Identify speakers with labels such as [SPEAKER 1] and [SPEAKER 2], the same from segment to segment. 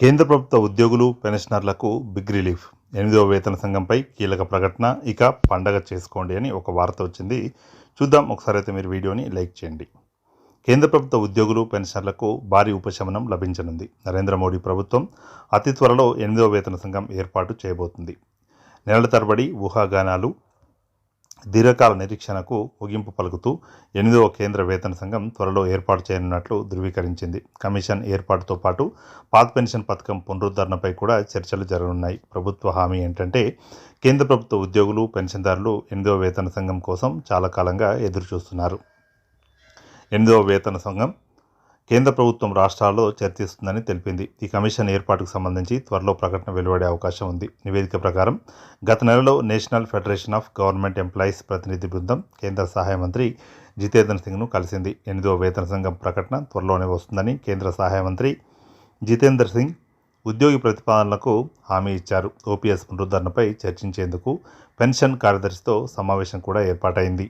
[SPEAKER 1] కేంద్ర ప్రభుత్వ ఉద్యోగులు పెన్షనర్లకు బిగ్ రిలీఫ్. ఎనిమిదవ వేతన సంఘంపై కీలక ప్రకటన. ఇక పండగ చేసుకోండి అని ఒక వార్త వచ్చింది. చూద్దాం. ఒకసారి అయితే మీరు వీడియోని లైక్ చేయండి. కేంద్ర ప్రభుత్వ ఉద్యోగులు పెన్షనర్లకు భారీ ఉపశమనం లభించనుంది. నరేంద్ర మోడీ ప్రభుత్వం అతి త్వరలో ఎనిమిదవ వేతన సంఘం ఏర్పాటు చేయబోతుంది. నెలల తరబడి ఊహాగానాలు దీర్ఘకాల నిరీక్షణకు ముగింపు పలుకుతూ ఎనిమిదవ కేంద్ర వేతన సంఘం త్వరలో ఏర్పాటు చేయనున్నట్లు ధృవీకరించింది. కమిషన్ ఏర్పాటుతో పాటు పాత పెన్షన్ పథకం పునరుద్ధరణపై కూడా చర్చలు జరగనున్నాయి. ప్రభుత్వ హామీ ఏంటంటే కేంద్ర ప్రభుత్వ ఉద్యోగులు పెన్షన్దారులు ఎనిమిదవ వేతన సంఘం కోసం చాలా కాలంగా ఎదురు చూస్తున్నారు ఎనిమిదవ వేతన సంఘం కేంద్ర ప్రభుత్వం రాష్ట్రాల్లో చర్చిస్తుందని తెలిపింది. ఈ కమిషన్ ఏర్పాటుకు సంబంధించి త్వరలో ప్రకటన వెలువడే అవకాశం ఉంది. నివేదిక ప్రకారం గత నెలలో national federation of government employees ప్రతినిధి బృందం కేంద్ర సహాయ మంత్రి జితేంద్ర సింగ్ను కలిసింది. ఎనిమిదో వేతన సంఘం ప్రకటన త్వరలోనే వస్తుందని కేంద్ర సహాయ మంత్రి జితేందర్ సింగ్ ఉద్యోగి ప్రతిపాదనలకు హామీ ఇచ్చారు. ఓపీఎస్ పునరుద్ధరణపై చర్చించేందుకు పెన్షన్ కార్యదర్శితో సమావేశం కూడా ఏర్పాటైంది.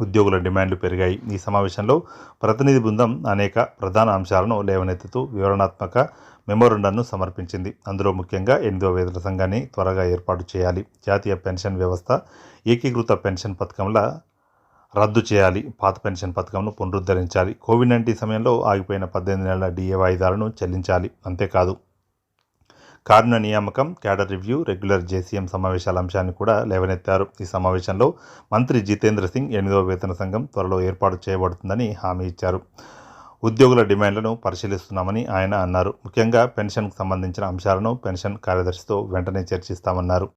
[SPEAKER 1] ఉద్యోగుల డిమాండ్లు పెరిగాయి. ఈ సమావేశంలో ప్రతినిధి బృందం అనేక ప్రధాన అంశాలను లేవనెత్తుతూ వివరణాత్మక మెమోరండంను సమర్పించింది. అందులో ముఖ్యంగా ఎనిమిదో వేతన సంఘాన్ని త్వరగా ఏర్పాటు చేయాలి. జాతీయ పెన్షన్ వ్యవస్థ ఏకీకృత పెన్షన్ పథకంల రద్దు చేయాలి. పాత పెన్షన్ పథకంను పునరుద్ధరించాలి. కోవిడ్ నైన్టీన్ సమయంలో ఆగిపోయిన పద్దెనిమిది నెలల డిఏ వాయిదాలను చెల్లించాలి. అంతేకాదు కారుణ నియామకం క్యాడర్ రివ్యూ రెగ్యులర్ జేసీఎం సమావేశాల అంశాన్ని కూడా లేవనెత్తారు. ఈ సమావేశంలో మంత్రి జితేంద్ర సింగ్ ఎనిమిదవ వేతన సంఘం త్వరలో ఏర్పాటు చేయబడుతుందని హామీ ఇచ్చారు. ఉద్యోగుల డిమాండ్లను పరిశీలిస్తున్నామని ఆయన అన్నారు. ముఖ్యంగా పెన్షన్కు సంబంధించిన అంశాలను పెన్షన్ కార్యదర్శితో వెంటనే చర్చిస్తామన్నారు.